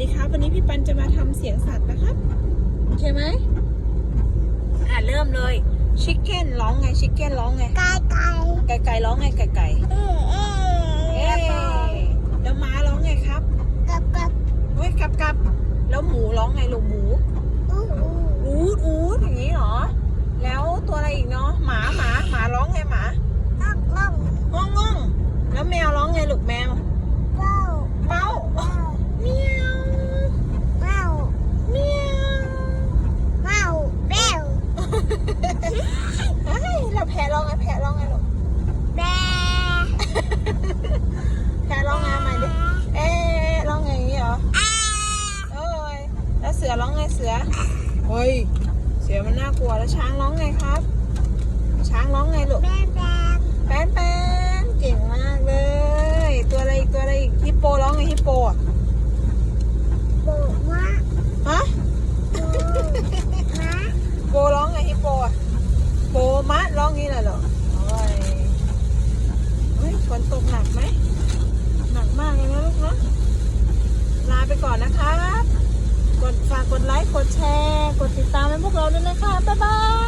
ดีครับ วันนี้พี่ปันจะมาทำเสียงสัตว์นะครับ โอเคไหมอะเริ่มเลย ชิคเก้นร้องไง ชิคเก้นร้องไง ไก่ไก่ไก่ไก่ร้องไง ไก่ไก่เอ๊ะเอ๊ะเอ๊ะแล้วม้าร้องไงครับ กับกับเฮ้ยกับกับแล้วหมูร้องไงลูกหมู อู้อู้ อูดอูดอย่างนี้เหรอ แล้วตัวอะไรอีกเนาะหมาหมาหมาร้องไงหมา ล่องล่อง ง่องง่องแล้วแมวร้องไงลูกแมว เบ้า เป้า เบ้า เมียว เบ้า เมียว เบ้าเบ้า เฮ้ยเราแพ้ร้องไงแพ้ร้องไงลูกแบะแพ้ร้องไงใหม่ดิเอ๊ะร้องไงอย่างนี้เหรออ่าเอ้ยแล้วเสือร้องไงเสือเฮ้ยเสือมันน่ากลัวแล้วช้างร้องไงครับ ช้างร้องไงลูก แบะแบะ แป้นแป้นเก่งมากเลย ตัวอะไรอีกตัวอะไรอีกฮิปโปร้องไงฮิปโปอะ โบมะ ฮะ โบมะ โปร้องไงฮิปโปอะโปมะร้องงี้เละเหรอโอ้ยเฮ้ยฝนตกหนักไหม หนักมากเลยนะลูกเนาะ ลาไปก่อนนะครับ กดฝากกดไลค์ กดแชร์ กดติดตามให้พวกเราด้วยนะคะ บ๊ายบาย